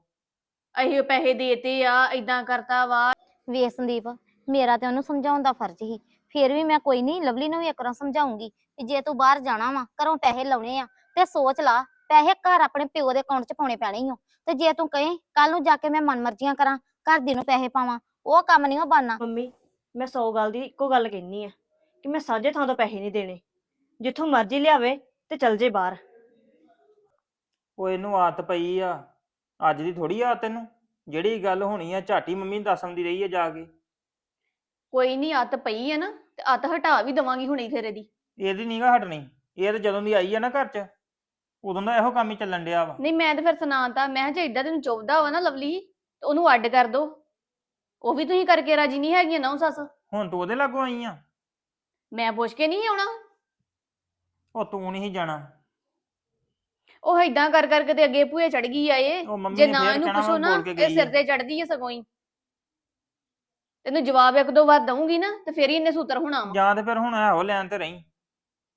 ਇਹ ਪੈਸੇ ਦੇਤੇ ਆ ਇਦਾਂ ਕਰਤਾ ਵਾ। ਵੇ ਸੰਦੀਪ ਮੇਰਾ ਤੇ ਉਹਨੂੰ ਸਮਝਾਉਣ ਦਾ ਫਰਜ਼ ਹੀ ਫਿਰ ਵੀ ਮੈਂ ਕੋਈ ਨਹੀਂ ਲਵਲੀ ਨੂੰ ਵੀ ਇੱਕ ਵਾਰ ਸਮਝਾਉਂਗੀ ਕਿ ਜੇ ਤੂੰ ਬਾਹਰ ਜਾਣਾ ਵਾ ਘਰੋਂ ਪੈਸੇ ਲਾਉਣੇ ਆ ਤੇ ਸੋਚ ਲਾ ਪੈਸੇ ਘਰ ਆਪਣੇ ਪਿਓ ਦੇ ਅਕਾਊਂਟ 'ਚ ਪਾਉਣੇ ਪੈਣੇ ਹੀ ਓ। ਤੇ ਜੇ ਤੂੰ ਕਹੇ ਕੱਲ ਨੂੰ ਜਾ ਕੇ ਮੈਂ ਮਨਮਰਜ਼ੀਆਂ ਕਰਾਂ ਘਰ ਦੀ ਨੂੰ ਪੈਸੇ ਪਾਵਾਂ ਉਹ ਕੰਮ ਨਹੀਂ ਉਹ ਬਣਨਾ। ਮੰਮੀ ਮੈਂ ਸੌ ਗੱਲ ਦੀ ਇੱਕੋ ਗੱਲ ਕਹਿਨੀ ਆ ਕਿ ਮੈਂ ਸਾਂਝੇ ਥਾਂ ਤੋਂ ਪੈਸੇ ਨਹੀਂ ਦੇਣੇ। ਜਿੱਥੋਂ ਮਰਜ਼ੀ ਲਿਆਵੇ ਤੇ ਚੱਲ ਜੇ ਬਾਹਰ। ਓਏ ਇਹਨੂੰ ਆਦਤ ਪਈ ਆ ਅੱਜ ਦੀ ਥੋੜੀ ਆਦਤ ਤੈਨੂੰ ਜਿਹੜੀ ਗੱਲ ਹੋਣੀ ਆ ਝਾਟੀ ਮੰਮੀ ਨੂੰ ਦੱਸਦੀ ਰਹੀ ਆ ਜਾ ਕੇ। ਕੋਈ ਨਹੀਂ ਅੱਤ ਪਈ ਆ ਨਾ ਤੇ ਅੱਤ ਹਟਾ ਵੀ ਦਵਾਂਗੀ ਹੁਣੇ ਫਿਰ ਇਹਦੀ ਇਹਦੀ ਨੀਗਾ ਹਟਣੀ ਇਹ ਤੇ ਜਦੋਂ ਦੀ ਆਈ ਆ ਨਾ ਘਰ 'ਚ ਉਦੋਂ ਦਾ ਇਹੋ ਕੰਮ ਹੀ ਚੱਲਣ ਡਿਆ ਵਾ। ਨਹੀਂ ਮੈਂ ਤੇ ਫਿਰ ਸੁਣਾਤਾ ਮੈਂ ਜੇ ਏਦਾਂ ਤੈਨੂੰ ਚੁੱਭਦਾ ਵਾ ਨਾ ਲਵਲੀ ਤੇ ਉਹਨੂੰ ਅੱਡ ਕਰ ਦੋ। ਉਹ ਵੀ ਤੁਸੀਂ ਕਰਕੇ ਰਾਜੀ ਨਹੀਂ ਹੈਗੀਆਂ ਨਾ ਸੱਸ। ਹੁਣ ਤੂੰ ਉਹਦੇ ਲਾਗੋਂ ਆਈ ਆ? ਮੈਂ ਪੁੱਛ ਕੇ ਨਹੀਂ ਆਉਣਾ? ਉਹ ਤੂੰ ਨਹੀਂ ਜਾਣਾ। ਉਹ ਏਦਾਂ ਕਰ ਕਰਕੇ ਤੇ ਅੱਗੇ ਭੂਏ ਚੜ ਗਈ ਆ ਇਹ। ਉਹ ਮੰਮੀ ਜੇ ਨੇ ਨਾ ਫੇਰ ਇਹਨੂੰ ਕਹਿਣਾ ਪੁੱਛੋ ਨਾ ਬੋਲ ਕੇ ਇਹ ਗਈ ਸਿਰ ਆ। ਤੇ ਚੜਦੀ ਹੈ ਸਗੋਂ ਹੀ। ਤੈਨੂੰ ਜਵਾਬ ਇੱਕ ਦੋ ਵਾਰ ਦਊਂਗੀ ਨਾ ਤੇ ਫੇਰ ਹੀ ਇਹਨੇ ਸੂਤਰ ਹੋਣਾ ਵਾ ਜਾਂ ਤੇ ਫਿਰ ਹੁਣ ਇਹੋ ਲੈਣ ਤੇ ਰਹੀਂ।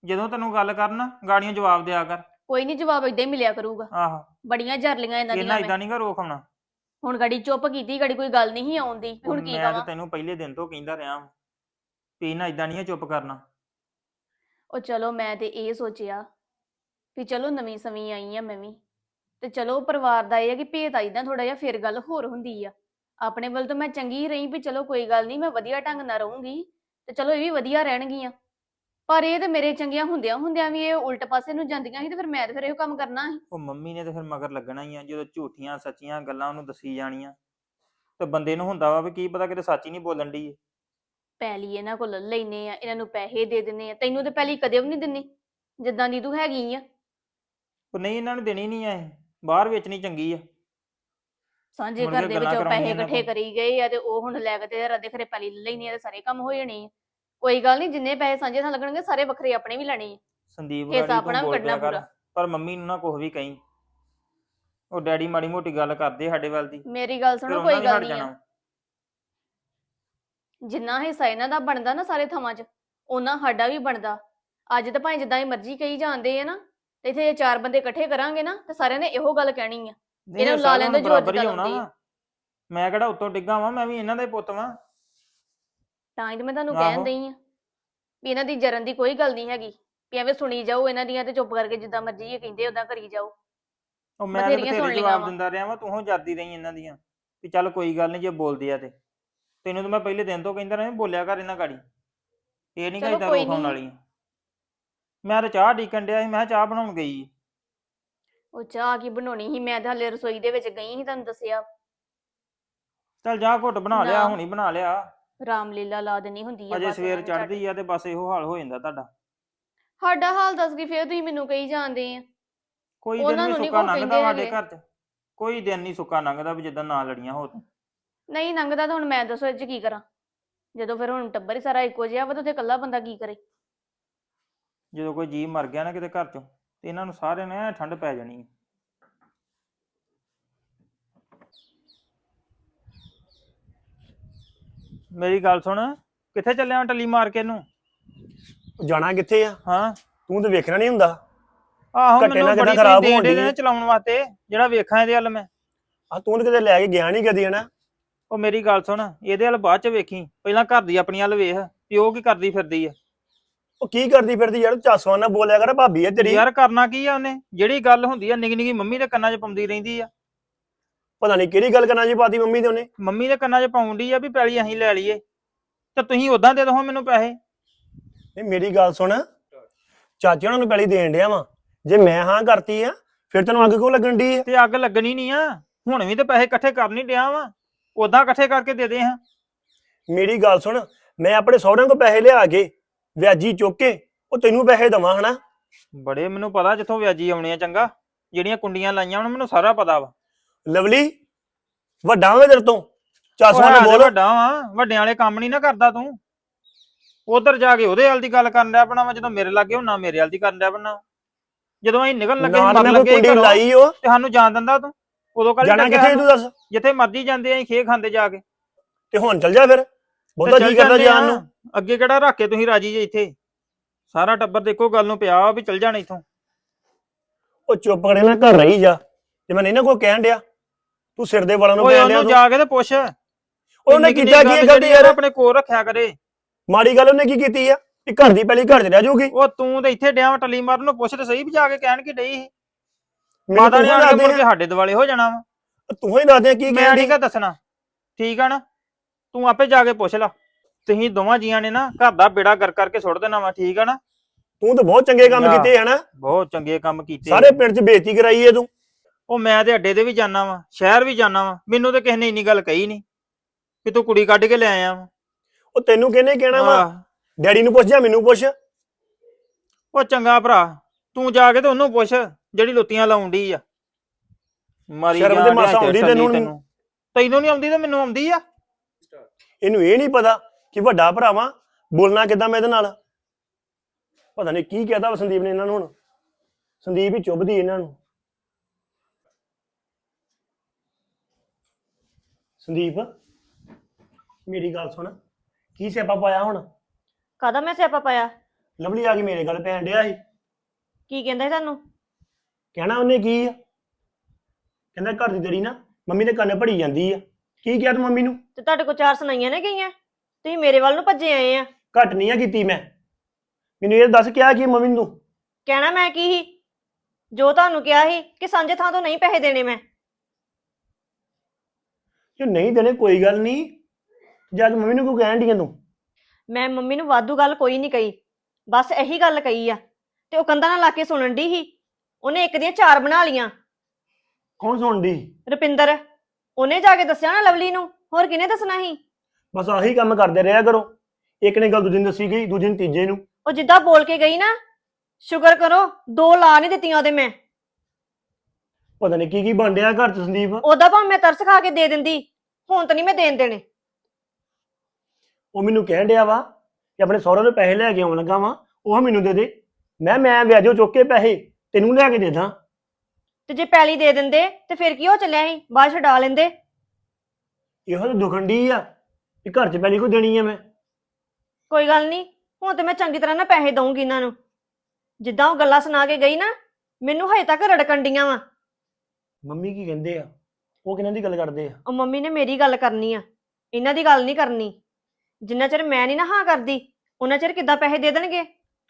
ਜਦੋਂ ਤੈਨੂੰ ਗੱਲ ਕਰਨ ਗਾੜੀਆਂ ਜਵਾਬ ਦਿਆ ਕਰ। ਕੋਈ ਨਹੀਂ ਜਵਾਬ ਏਦਾਂ ਹੀ ਮਿਲਿਆ ਕਰੂਗਾ। ਆਹੋ। ਬੜੀਆਂ ਜਰਲੀਆਂ ਇਹਨਾਂ ਇਹਨਾਂ ਦੀਆਂ ਮੈਂ। ਇਦਾਂ ਨਹੀਂ ਗਾ ਰੋਕ ਆਉਣਾ ਹੁਣ ਗੜੀ ਚੁੱਪ ਕੀਤੀ ਗੜੀ ਕੋਈ ਗੱਲ ਨਹੀਂ ਆਉਂਦੀ। ਹੁਣ ਕੀ ਮੈਂ ਤਾਂ ਕਵਾਂ ਤੈਨੂੰ ਪਹਿਲੇ ਦਿਨ ਤੋਂ ਕਹਿੰਦਾ ਰਿਹਾ ਵਾਂ ਵੀ ਨਾ ਇਦਾਂ ਨਹੀਂ ਚੁੱਪ ਕਰਨਾ। ਉਹ ਚਲੋ ਮੈਂ ਤੇ ਇਹ ਸੋਚਿਆ ਵੀ ਚਲੋ ਨਵੀਂ ਸਵੀਂ ਆਈ ਆ ਮੈਂ ਵੀ। ਤੇ ਚਲੋ ਪਰਿਵਾਰ ਦਾ ਇਹ ਆ ਕਿ ਭੇਤ ਆਈਦਾ ਥੋੜਾ ਜਿਹਾ ਫਿਰ ਗੱਲ ਹੋਰ ਹੁੰਦੀ ਆ। ਆਪਣੇ ਵੱਲ ਤੋਂ ਮੈਂ ਚੰਗੀ ਰਹੀ ਵੀ ਚਲੋ ਕੋਈ ਗੱਲ ਨਹੀਂ ਮੈਂ ਵਧੀਆ ਢੰਗ ਨਾਲ ਰਹੂੰਗੀ ਤੇ ਚਲੋ ਇਹ ਵੀ ਵਧੀਆ ਰਹਿਣਗੀਆਂ। ਪਰ ਇਹ ਤੇ ਮੇਰੇ ਚੰਗੀਆਂ ਹੁੰਦਿਆਂ ਹੁੰਦਿਆਂ ਵੀ ਇਹ ਉਲਟ ਪਾਸੇ ਨੂੰ ਜਾਂਦੀਆਂ ਸੀ ਤੇ ਫਿਰ ਮੈਂ ਤੇ ਫਿਰ ਇਹੋ ਕੰਮ ਕਰਨਾ ਸੀ। ਉਹ ਮੰਮੀ ਨੇ ਤੇ ਫਿਰ ਮਗਰ ਲੱਗਣਾ ਹੀ ਆ ਜਦੋਂ ਝੂਠੀਆਂ ਸੱਚੀਆਂ ਗੱਲਾਂ ਉਹਨੂੰ ਦੱਸੀ ਜਾਣੀਆਂ। ਤੇ ਬੰਦੇ ਨੂੰ ਹੁੰਦਾ ਵਾ ਵੀ ਕੀ ਪਤਾ ਕਿਤੇ ਸੱਚ ਹੀ ਨਹੀਂ ਬੋਲਣ ਦੀ ਪੈਲੀ ਇਹਨਾਂ ਕੋਲ ਲੈਨੇ ਆ ਇਹਨਾਂ ਨੂੰ ਪੈਸੇ ਦੇ ਦਿੰਨੇ ਆ ਤੈਨੂੰ ਤੇ ਪੈਲੀ ਕਦੇ ਵੀ ਨਹੀਂ ਦਿੰਨੀ ਜਿੱਦਾਂ ਦੀ ਤੂੰ ਹੈਗੀ ਆ। ਉਹ ਨਹੀਂ ਇਹਨਾਂ ਨੂੰ ਦੇਣੀ ਨਹੀਂ ਆ ਇਹ ਬਾਹਰ ਵੇਚਣੀ ਚੰਗੀ ਆ। ਸਾਂਝੇ ਮੁੜ ਘਰ ਦੇ ਗੱਲਾਂ ਵਿੱਚ ਉਹ ਪੈਸੇ ਕਰਾਉਣੀਆਂ ਇਕੱਠੇ। ਕਰੀ ਗਏ ਆ ਤੇ ਉਹ ਹੁਣ ਲੈ ਕੇ ਤੇ ਰੱਦੇ ਖਰੇ ਪੈਲੀ ਲੈ ਲੈਣੀ ਆ ਤੇ ਸਾਰੇ ਕੰਮ ਹੋ ਜਾਣੇ ਆ। ਕੋਈ ਗੱਲ ਨਹੀਂ ਜਿੰਨੇ ਪੈਸੇ ਸਾਂਝੇ ਥਾਂ ਲੱਗਣਗੇ ਸਾਰੇ ਵੱਖਰੇ ਆਪਣੇ ਵੀ ਲੈਣੇ ਆ। ਸੰਦੀਪ ਹਿੱਸਾ ਗਾੜੀ ਆਪਣਾ ਤੂੰ ਵੀ ਬੋਲ ਕੱਢਣਾ ਪਿਆ ਕਰ ਪੂਰਾ। ਪਰ ਮੰਮੀ ਨੂੰ ਨਾ ਕੁਝ ਵੀ ਕਹੀਂ। ਉਹ ਡੈਡੀ ਮਾੜੀ ਮੋਟੀ ਗੱਲ ਕਰਦੇ ਸਾਡੇ ਵੱਲ ਦੀ ਮੇਰੀ ਗੱਲ ਫਿਰ ਸੁਣੋ ਉਹਨਾਂ ਕੋਈ ਗੱਲ ਹਟ ਨਹੀਂ ਆ। ਜਾਣਾ। ਜਿੰਨਾ ਹਿੱਸਾ ਇਹਨਾਂ ਦਾ ਬਣਦਾ ਨਾ ਸਾਰੇ ਥਾਵਾਂ 'ਚ ਉਹਨਾਂ ਸਾਡਾ ਵੀ ਬਣਦਾ। ਅੱਜ ਤਾਂ ਭਾਵੇਂ ਜਿੱਦਾਂ ਹੀ ਮਰਜ਼ੀ ਕਹੀ ਜਾਂਦੇ ਆ ਨਾ ਤੇ ਇੱਥੇ ਜੇ ਚਾਰ ਬੰਦੇ ਇਕੱਠੇ ਕਰਾਂਗੇ ਨਾ ਤੇ ਸਾਰਿਆਂ ਨੇ ਇਹੋ ਗੱਲ ਕਹਿਣੀ ਆ। ਨਹੀਂ, ਇਹਨਾਂ ਨੂੰ ਲਾ ਸਾਰਿਆਂ ਲੈਂਦੇ ਜੋ ਅੱਜ ਬਰਾਬਰ ਹੀ ਕੱਲ੍ਹ ਆਉਣਾ ਹੁੰਦੀ ਆ। ਵਾ। ਮੈਂ ਕਿਹੜਾ ਉੱਤੋਂ ਡਿੱਗਾ ਵਾਂ ਮੈਂ ਵੀ ਇਹਨਾਂ ਦਾ ਹੀ ਪੁੱਤ ਵਾਂ ਤਾਂ ਹੀ ਤਾਂ ਮੈਂ ਤੁਹਾਨੂੰ ਆਹੋ। ਕਹਿਣ ਦਈ ਆ ਵੀ ਇਹਨਾਂ ਦੀ ਜਰਨ ਦੀ ਕੋਈ ਗੱਲ ਨਹੀਂ ਹੈਗੀ ਵੀ ਐਵੇਂ ਸੁਣੀ ਜਾਓ ਇਹਨਾਂ ਦੀਆਂ ਤੇ ਚੁੱਪ ਕਰਕੇ ਜਿੱਦਾਂ ਮਰਜ਼ੀ ਇਹ ਕਹਿੰਦੇ ਉਦਾਂ ਕਰੀ ਜਾਓ ਉਹ ਮੈਂ ਤਾਂ ਬਥੇਰੀਆਂ ਸੁਣ ਬਥੇਰੇ ਲਈਆਂ ਜਵਾਬ ਵਾਂ। ਦਿੰਦਾ ਰਿਹਾ ਵਾਂ ਤੂੰ ਹੋ ਜਾਂਦੀ ਰਹੀ ਇਹਨਾਂ ਦੀਆਂ ਵੀ ਚੱਲ ਕੋਈ ਗੱਲ ਨਹੀਂ ਜੇ ਬੋਲਦੇ ਆ ਤੇ ਤੈਨੂੰ ਤਾਂ ਮੈਂ ਪਹਿਲੇ ਦਿਨ ਤੋਂ ਕਹਿੰਦਾ ਰਿਹਾ ਬੋਲਿਆ ਕਰ ਇਹਨਾਂ ਗਾੜੀ ਇਹ ਨਹੀਂ ਚਲੋ ਕਹਿੰਦਾ ਕੋਈ ਨੀ। ਵਾਲੀਆਂ ਮੈਂ ਤਾਂ ਚਾਹ ਡੀਕਣ ਡਿਆ ਸੀ ਮੈਂ ਕਿਹਾ ਚਾਹ ਬਣਾਉਣ ਗਈ ਉਹ ਚਾਹ ਕੀ ਬਣਾਉਣੀ ਸੀ? ਮੈਂ ਤਾਂ ਹਲੇ ਰਸੋਈ ਦੇ ਵਿੱਚ ਗਈ ਸੀ ਤੁਹਾਨੂੰ ਦੱਸਿਆ। ਚੱਲ ਜਾ ਘੁੱਟ ਬਣਾ ਲਿਆ ਨਾ। ਹੁਣੀ ਬਣਾ ਲਿਆ। ਰਾਮਲੀਲਾ ਲਾ ਦੇਣੀ ਹੁੰਦੀ ਆ ਅਜੇ ਬਸ ਸਵੇਰ। ਚੜਦੀ ਆ ਤੇ ਬਸ ਇਹੋ ਹਾਲ ਹੋ ਜਾਂਦਾ ਤੁਹਾਡਾ। ਸਾਡਾ ਹਾਲ ਦੱਸ ਗਈ ਫੇਰ ਤੁਸੀਂ ਮੈਨੂੰ ਕਹੀ ਜਾਂਦੇ ਆ। ਕੋਈ ਦਿਨ ਉਹਨਾਂ ਨਹੀਂ ਨੂੰ ਨੀ ਸੁੱਕਾ ਲੰਘਦਾ ਕਹਿੰਦੇ ਸਾਡੇ। ਘਰ 'ਚ। ਕੋਈ ਦਿਨ ਨਹੀਂ ਸੁੱਕਾ ਲੰਘਦਾ ਵੀ ਜਿੱਦਾਂ ਨਾ ਲੜੀਆਂ ਹੋ ਨਹੀਂ ਲੰਘਦਾ ਤਾਂ ਹੁਣ ਮੈਂ ਦੱਸੋ ਇਹ ਚ ਕੀ ਕਰਾਂ। ਜਦੋਂ ਫਿਰ ਹੁਣ ਟੱਬਰ ਹੀ ਸਾਰਾ ਇੱਕੋ ਜਿਹਾ ਵਾ ਤਾਂ ਉੱਥੇ ਇਕੱਲਾ ਬੰਦਾ ਕੀ ਕਰੇ? ਜਦੋਂ ਕੋਈ ਜੀ ਮਰ ਗਿਆ ਨਾ ਕਿਤੇ ਘਰ 'ਚੋਂ। ਤੇ ਇਹਨਾਂ ਨੂੰ ਸਾਰਿਆਂ ਨੂੰ ਐਂ ਠੰਡ ਪੈ ਜਾਣੀ ਹੈ ਮੇਰੀ ਗੱਲ ਸੁਣ ਕਿੱਥੇ ਚੱਲਿਆ ਟੱਲੀ ਮਾਰ ਕੇ ਇਹਨੂੰ? ਜਾਣਾ ਕਿੱਥੇ ਆ? ਹਾਂ। ਤੂੰ ਤੇ ਵੇਖਣਾ ਨਹੀਂ ਹੁੰਦਾ। ਆਹੋ ਘੱਟੇ ਮੈਨੂੰ ਬੜੀ ਖਰਾਬ ਹੋਣ ਦੇ ਡਈ ਹੈ। ਚਲਾਉਣ ਵਾਸਤੇ ਜਿਹੜਾ ਵੇਖਾਂ ਇਹਦੇ ਵੱਲ ਮੈਂ। ਆ ਤੂੰ ਤੇ ਕਿਤੇ ਲੈ ਕੇ ਗਿਆ ਨਹੀਂ ਕਦੀ ਹਨਾ? ਉਹ ਮੇਰੀ ਗੱਲ ਸੁਣ ਇਹਦੇ ਵੱਲ ਬਾਅਦ ਚ ਵੇਖੀ। ਪਹਿਲਾਂ ਘਰ ਦੀ ਆਪਣੀ ਵੱਲ ਵੇਖ ਵੀ ਉਹ ਕੀ ਕਰਦੀ ਫਿਰਦੀ ਆ। ਉਹ ਕੀ ਕਰਦੀ ਫਿਰਦੀ ਯਾਰ ਚਾਸਵਾਂ ਨਾਲ ਬੋਲਿਆ ਕਰ ਭਾਬੀ ਆ ਤੇਰੀ। ਯਾਰ ਕਰਨਾ ਕੀ ਆ ਉਹਨੇ? ਜਿਹੜੀ ਗੱਲ ਹੁੰਦੀ ਆ ਨਿੱਕੀ ਨਿੱਕੀ ਮੰਮੀ ਦੇ ਕੰਨਾਂ 'ਚ ਪਾਉਂਦੀ ਰਹਿੰਦੀ ਆ। ਪਤਾ ਨਹੀਂ ਕਿਹੜੀ ਗੱਲ ਕਰਨਾ ਜੀ ਪਾਤੀ ਮੰਮੀ ਦੇ ਉਹਨੇ। ਮੰਮੀ ਦੇ ਕੰਨਾਂ 'ਚ ਪਾਉਂਦੀ ਆ ਵੀ ਪੈਲੀ ਅਸੀਂ ਲੈ ਲਈਏ। ਤੇ ਤੁਸੀਂ ਉਦਾਂ ਦੇ ਦੋ ਮੈਨੂੰ ਪੈਸੇ। ਨਹੀਂ ਮੇਰੀ ਗੱਲ ਸੁਣ। ਚਾਚੀ ਉਹਨਾਂ ਨੂੰ ਪਹਿਲੀ ਦੇਣ ਡਿਆ ਵਾ। ਜੇ ਮੈਂ ਹਾਂ ਕਰਤੀ ਆ ਫਿਰ ਤੈਨੂੰ ਅੱਗ ਕਿਉਂ ਲੱਗਣ ਦੀ ਆ? ਤੇ ਅੱਗ ਲੱਗਣੀ ਨਹੀਂ ਆ। ਹੁਣ ਵੀ ਤੇ ਪੈਸੇ ਇਕੱਠੇ ਕਰ ਨਹੀਂ ਡਿਆ ਵਾ। ਉਦਾਂ ਇਕੱਠੇ ਕਰਕੇ ਦੇ ਦੇ ਹਾਂ। ਮੇਰੀ ਗੱਲ ਸੁਣ ਮੈਂ ਆਪਣੇ ਸਹੁਰਿਆਂ ਕੋਲ ਪੈਸੇ ਲਿਆ ਕੇ ਵਿਆਜੀ ਚੁੱਕ ਕੇ ਉਹ ਤੈਨੂੰ ਪੈਸੇ ਦਵਾਂ ਹਨਾ? ਬੜੇ ਮੈਨੂੰ ਪਤਾ ਜਿੱਥੋਂ ਵਿਆਜੀ ਆਉਣੇ ਆ ਚੰਗਾ। ਜਿਹੜੀਆਂ ਕੁੰਡੀਆਂ ਲਾਈਆਂ ਉਹਨਾਂ ਮੈਨੂੰ ਸਾਰਾ ਪਤਾ ਵਾ। ਲਵਲੀ ਵੱਡਾ ਵੇ ਤੇਰੇ ਤੋਂ। ਚਾਸਵਾ ਉਹ ਨਾ ਬੋਲ। ਵੱਡਾ ਵਾ ਵੱਡਿਆਂ ਵਾਲੇ ਕੰਮ ਨਹੀਂ ਨਾ ਕਰਦਾ ਤੂੰ। ਉਧਰ ਜਾ ਕੇ ਉਹਦੇ ਹਾਲ ਦੀ ਗੱਲ ਕਰਨ ਡਿਆ ਵਾ ਜਦੋਂ ਮੇਰੇ ਲੱਗੇ ਹੁਣ ਨਾ ਮੇਰੇ ਹਾਲ ਦੀ ਕਰਨ ਡਿਆ ਬਣਾ ਜਦੋਂ ਅਸੀਂ ਨਿਕਲਣ ਲੱਗੇ ਮਰ ਲੱਗੇ ਕੁੰਡੀ ਲਾਈ ਉਹ। ਤੇ ਸਾਨੂੰ ਜਾਣ ਦਿੰਦਾ ਤੂੰ। ਉਦੋਂ ਕੱਲ ਜਾਣਾ ਕਿੱਥੇ ਤੂੰ ਦੱਸ? ਜਿੱਥੇ ਮਰਜ਼ੀ ਜਾਂਦੇ ਆਂ ਖੇ ਖਾਂਦੇ ਜਾ ਕੇ। ਤੇ ਹੁਣ ਚੱਲ ਜਾ ਫਿਰ। ਬਹੁਤਾ ਜੀ ਕਰਦਾ ਜਾਣ। ਨੂੰ। ਅੱਗੇ ਕਿਹੜਾ ਰੱਖ ਕੇ ਤੁਸੀਂ ਰਾਜੀ ਜੇ ਇੱਥੇ? ਸਾਰਾ ਟੱਬਰ ਦੇਖੋ ਗੱਲ ਨੂੰ ਪਿਆ ਵਾ ਵੀ ਚੱਲ ਜਾਣਾ ਇੱਥੋਂ। ਉਹ ਚੁੱਪ ਕਰੇ ਨਾ ਘਰ ਰਹੀ ਜਾ। ਤੇ ਮੈਂ ਨਹੀਂ ਨਾ ਕੋਈ ਕਹਿਣ ਡਿਆ ਤੂੰ ਸਿਰ ਦੇ ਵਾਲਾਂ ਨੂੰ ਓਏ ਕਹਿਣ ਡਿਆ ਉਹਨੂੰ ਤੂੰ। ਜਾ ਕੇ ਤੇ ਪੁੱਛ। ਉਹਨੇ ਕੀਤਾ ਕੀ ਗਲਤੀ ਨਾ ਯਾਰ? ਆਪਣੇ ਕੋਲ ਰੱਖਿਆ ਕਰੇ। ਮਾੜੀ ਗੱਲ ਉਹਨੇ ਕੀ ਕੀਤੀ ਆ? ਕਿ ਘਰ ਦੀ ਪਹਿਲੀ ਘਰ ਚ ਰਹਿ ਜਾਊਗੀ। ਉਹ ਤੂੰ ਤੇ ਇੱਥੇ ਡਿਆ ਵਾਂ ਟੱਲੀ ਮਾਰਨ ਨੂੰ ਪੁੱਛ ਤੇ ਸਹੀ ਵੀ ਜਾ ਕੇ ਕਹਿਣ ਕੀ ਡਈ ਸੀ? ਮੈਨੂੰ ਮਾਤਾ ਤੂੰ ਨੇ ਹੀ ਆਣ ਕੇ ਦੱਸ ਮੁੜ ਕੇ ਦੇ ਸਾਡੇ ਦਿਵਾਲੇ ਹੋ ਜਾਣਾ ਵਾ। ਤੂੰ ਹੀ ਦੱਸ ਦੇ ਕੀ ਮੈਂ ਕਹਿਣ ਨਹੀਂ ਕਾ ਦੱਸਣਾ। ਠੀਕ ਆ ਨਾ? ਤੂੰ ਆਪੇ ਜਾ ਕੇ ਪੁੱਛ ਲੈ। ਤੁਸੀਂ ਦੋਵਾਂ ਜੀਆਂ ਨੇ ਨਾ ਘਰ ਦਾ ਬੇੜਾ ਗਰ ਕਰਕੇ ਸੁੱਟ ਦੇਣਾ ਵਾ ਠੀਕ ਆ ਨਾ? ਤੂੰ ਤਾਂ ਬਹੁਤ ਚੰਗੇ ਕੰਮ। ਕੀਤੇ ਹਨਾ? ਬਹੁਤ ਚੰਗੇ ਕੰਮ ਕੀਤੇ। ਸਾਰੇ ਪਿੰਡ 'ਚ ਬੇਇੱਜ਼ਤੀ ਕਰਾਈ ਏ ਤੂੰ। ਉਹ ਮੈਂ ਤੇ ਅੱਡੇ ਤੇ ਵੀ ਜਾਣਾ ਵਾ ਸ਼ਹਿਰ ਵੀ ਜਾਣਾ ਵਾ ਮੈਨੂੰ ਤੇ ਕਿਸੇ ਨੇ ਇੰਨੀ ਗੱਲ ਕਹੀ ਨਹੀਂ ਕਿ ਤੂੰ ਕੁੜੀ ਕੱਢ ਕੇ ਲੈ ਆਇਆ ਵਾ। ਉਹ ਤੈਨੂੰ ਕਿਹਨੇ ਕਹਿਣਾ ਵਾ? ਡੈਡੀ ਨੂੰ ਪੁੱਛ ਜਾਂ ਮੈਨੂੰ ਪੁੱਛ? ਉਹ ਚੰਗਾ ਭਰਾ ਤੂੰ ਜਾ ਕੇ ਤੇ ਉਹਨੂੰ ਪੁੱਛ ਜਿਹੜੀ ਲੁੱਤੀਆਂ ਲਾਉਂਦੀ ਆ। ਮਾਰੀ ਸ਼ਰਮ ਤੇ ਮਾਸਾ ਆਉਂਦੀ ਤੈਨੂੰ। ਤੈਨੂੰ। ਨਹੀਂ ਆਉਂਦੀ ਤੇ ਮੈਨੂੰ ਆਉਂਦੀ ਆ? ਇਹਨੂੰ ਇਹ ਨਹੀਂ ਪਤਾ ਕਿ ਵੱਡਾ ਭਰਾਵਾ ਬੋਲਣਾ ਕਿਦਾਂ ਮੈਂ ਇਹਦੇ ਨਾਲ? ਪਤਾ ਨਹੀਂ ਕੀ ਕਹਿਦਾ ਸੰਦੀਪ ਨੇ ਇਹਨਾਂ ਨੂੰ ਹੁਣ। ਸੰਦੀਪ ਹੀ ਚੁੱਭਦੀ ਇਹਨਾਂ ਨੂੰ। ਸੰਦੀਪ ਮੇਰੀ ਗੱਲ ਸੁਣ। ਕੀ ਸਿਆਪਾ ਪਾਇਆ ਹੁਣ? ਕਾਦਾ ਮੈਂ ਸਿਆਪਾ ਪਾਇਆ? ਲਵਲੀ ਆ ਕੇ ਮੇਰੇ ਗੱਲ ਪੈਣ ਡਿਆ ਸੀ। ਕੀ ਕਹਿੰਦਾ ਸੀ ਤੁਹਾਨੂੰ? ਕਹਿਣਾ ਉਹਨੇ ਕੀ ਆ? ਕਹਿੰਦਾ ਘਰ ਦੀ ਤੇਰੀ ਨਾ ਮੰਮੀ ਦੇ ਕੰਨ ਭੜੀ ਜਾਂਦੀ ਆ। ਕੀ ਕਿਹਾ ਤੂੰ ਮੰਮੀ ਨੂੰ? ਤੇ ਤੁਹਾਡੇ ਕੋਲ ਚਾਰ ਸੁਣਾਈਆਂ ਨੇ ਗਈਆਂ? ਤੁਸੀਂ ਮੇਰੇ ਵੱਲ ਨੂੰ ਭੱਜੇ ਆਏ ਆ। ਘੱਟ ਨਹੀਂ ਆ ਕੀਤੀ ਮੈਂ। ਮੈਨੂੰ ਇਹ ਦੱਸ ਕਿਹਾ ਕੀ ਮੰਮੀ ਨੂੰ? ਕਹਿਣਾ ਮੈਂ ਕੀ ਸੀ? ਜੋ ਤੁਹਾਨੂੰ ਕਿਹਾ ਸੀ ਕਿ ਸਾਂਝੇ ਥਾਂ ਤੋਂ ਨਹੀਂ ਪੈਸੇ ਦੇਣੇ ਮੈਂ। ਜੇ ਨਹੀਂ ਦੇਣੇ ਕੋਈ ਗੱਲ ਨਹੀਂ। ਜਾ ਮੰਮੀ ਨੂੰ ਕਿਉਂ ਕਹਿਣ ਡੀਆਂ ਤੂੰ? ਮੈਂ ਮੰਮੀ ਨੂੰ ਵਾਧੂ ਗੱਲ ਕੋਈ ਨਹੀਂ ਕਹੀ। ਬਸ ਇਹੀ ਗੱਲ ਕਹੀ ਆ। ਤੇ ਉਹ ਕੰਧਾਂ ਨਾਲ ਲਾ ਕੇ ਸੁਣਨ ਦੀ ਸੀ। ਉਹਨੇ ਇੱਕ ਦੀਆਂ ਚਾਰ ਬਣਾ ਲੀਆਂ ਕੌਣ ਸੁਣਦੀ ਰੁਪਿੰਦਰ ਉਹਨੇ ਜਾ ਕੇ ਦੱਸਿਆ ਨਾ ਲਵਲੀ ਨੂੰ। ਹੋਰ ਕਿਹਨੇ ਦੱਸਣਾ ਸੀ? ਬਸ ਆਹੀ ਕੰਮ ਕਰਦੇ ਰਿਹਾ ਕਰੋ। ਇੱਕ ਨੇ ਗੱਲ ਦੂਜੇ ਨੂੰ ਦੱਸੀ ਗਈ ਦੂਜੇ ਨੂੰ ਤੀਜੇ ਨੂੰ। ਉਹ ਜਿੱਦਾਂ ਬੋਲ ਕੇ ਗਈ ਨਾ ਸ਼ੁਕਰ ਕਰੋ ਦੋ ਲਾ ਨਹੀਂ ਦਿੱਤੀਆਂ ਉਹਦੇ ਮੈਂ। ਪਤਾ ਨਹੀਂ ਕੀ ਕੀ ਬਣ ਡਿਆ ਘਰ ਚ ਸੰਦੀਪ। ਉਹਦਾ ਭਾਵੇਂ ਮੈਂ ਤਰਸ ਖਾ ਕੇ ਦੇ ਦਿੰਦੀ ਹੁਣ ਤਾਂ ਨਹੀਂ ਮੈਂ ਦੇਣ ਦੇਣੇ। ਉਹ ਮੈਨੂੰ ਕਹਿਣ ਡਿਆ ਵਾ ਕਿ ਆਪਣੇ ਸਹੁਰੇ ਨੂੰ ਪੈਸੇ ਲੈ ਕੇ ਆਉਣ ਲੱਗਾ ਵਾ ਉਹ ਮੈਨੂੰ ਦੇ ਦੇ। ਮੈਂ ਮੈਂ ਵਿਆਜੋ ਚੁੱਕ ਕੇ ਪੈਸੇ ਤੈਨੂੰ ਲੈ ਕੇ ਦੇ ਦਾਂ। ਤੇ ਜੇ ਪੈਲੀ ਦੇ ਦਿੰਦੇ ਤੇ ਫਿਰ ਕੀ ਹੋ ਚੱਲਿਆ ਸੀ? ਬਾਅਦ ਛਡਾ ਲੈਂਦੇ। ਇਹੋ ਤਾਂ ਦੁਖੰਡੀ ਆ। ਕਿ ਘਰ ਚ ਪਹਿਲੀ ਕੋ ਦੇਣੀ ਆ ਮੈਂ। ਕੋਈ ਗੱਲ ਨਹੀਂ ਹੁਣ ਤੇ ਮੈਂ ਚੰਗੀ ਤਰ੍ਹਾਂ ਨਾ ਪੈਸੇ ਦਊਂਗੀ ਇਹਨਾਂ ਨੂੰ। ਜਿੱਦਾਂ ਉਹ ਗੱਲਾਂ ਸੁਣਾ ਕੇ ਗਈ ਨਾ ਮੈਨੂੰ ਹਜੇ ਤੱਕ ਰੜਕਣ ਡੀਆਂ ਵਾ। ਮੰਮੀ ਕੀ ਕਹਿੰਦੇ ਆ? ਉਹ ਕਿਹਨਾਂ ਦੀ ਗੱਲ ਕਰਦੇ ਆ? ਉਹ ਮੰਮੀ ਨੇ ਮੇਰੀ ਗੱਲ ਕਰਨੀ ਆ ਇਹਨਾਂ ਦੀ ਗੱਲ ਨਹੀਂ ਕਰਨੀ। ਜਿੰਨਾ ਚਿਰ ਮੈਂ ਨਹੀਂ ਨਾ ਹਾਂ ਕਰਦੀ ਉਹਨਾਂ ਚਿਰ ਕਿੱਦਾਂ ਪੈਸੇ ਦੇ ਦੇਣਗੇ?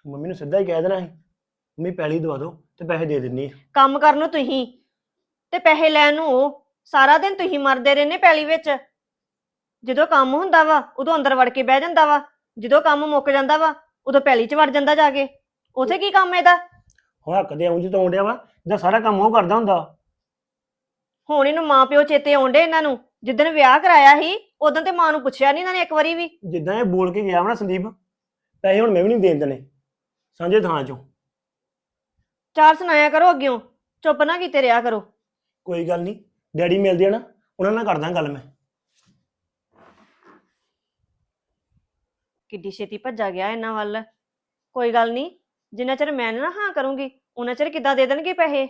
ਮੰਮੀ ਨੂੰ ਸਿੱਧਾ ਹੀ ਕਹਿ ਦੇਣਾ ਸੀ ਮੰਮੀ ਪੈਲੀ ਦਵਾ ਦਿਓ ਤੇ ਪੈਸੇ ਦੇ ਦਿੰਨੀ ਆ। ਕੰਮ ਕਰਨ ਨੂੰ ਤੁਸੀਂ ਤੇ ਪੈਸੇ ਲੈਣ ਨੂੰ ਉਹ ਸਾਰਾ ਦਿਨ ਤੁਸੀਂ ਮਰਦੇ ਰਹਿੰਦੇ ਪੈਲੀ ਵਿੱਚ। ਜਦੋਂ ਕੰਮ ਹੁੰਦਾ ਵਾ ਉਦੋਂ ਅੰਦਰ ਵੜ ਕੇ ਬਹਿ ਜਾਂਦਾ ਵਾ। ਜਦੋਂ ਕੰਮ ਮੁੱਕ ਜਾਂਦਾ ਵਾ ਉਦੋਂ ਪੈਲੀ 'ਚ ਵੜ ਜਾਂਦਾ ਜਾ ਕੇ। ਉਥੇ ਕੀ ਕੰਮ ਇਹਦਾ? ਹੁਣ ਹੱਕ ਦੇ ਉਂਝ ਤੋਂ ਡਿਆ ਵਾ ਜਿਹਦਾ ਸਾਰਾ ਕੰਮ ਉਹ ਕਰਦਾ ਹੁੰਦਾ? ਹੁਣ ਇਹਨੂੰ ਮਾਂ ਪਿਓ ਚੇਤੇ ਆਉਂਦੇ ਇਹਨਾਂ ਨੂੰ। ਜਿੱਦਣ ਵਿਆਹ ਕਰਾਇਆ ਸੀ ਉਦੋਂ ਤੇ ਮਾਂ ਨੂੰ ਪੁੱਛਿਆ ਨਹੀਂ ਇਹਨਾਂ ਨੇ ਇੱਕ ਵਾਰੀ ਵੀ। ਜਿੱਦਾਂ ਇਹ ਬੋਲ ਕੇ ਗਿਆ ਵਾ ਨਾ ਸੰਦੀਪ ਪੈਸੇ ਹੁਣ ਮੈਂ ਵੀ ਨਹੀਂ ਦੇਣ ਦੇਣੇ ਸਾਂਝੇ ਥਾਂ ਚੋਂ। ਚਾਰ ਸੁਣਾਇਆ ਕਰੋ ਅੱਗਿਓਂ ਚੁੱਪ ਨਾ ਕੀਤੇ ਰਿਹਾ ਕਰੋ। ਕੋਈ ਗੱਲ ਨਹੀਂ ਡੈਡੀ ਮਿਲਦੇ ਆ ਨਾ ਉਹਨਾਂ ਨਾਲ ਕਰਦਾ ਗੱਲ ਮੈਂ। ਕਿੱਡੀ ਛੇਤੀ ਭੱਜਾ ਗਿਆ ਇਹਨਾਂ ਵੱਲ। ਕੋਈ ਗੱਲ ਨਹੀਂ ਜਿੰਨਾ ਚਿਰ ਮੈਂ ਨਾ ਹਾਂ ਕਰੂੰਗੀ ਉਹਨਾਂ ਚਿਰ ਕਿੱਦਾਂ ਦੇ ਦੇਣਗੇ ਪੈਸੇ?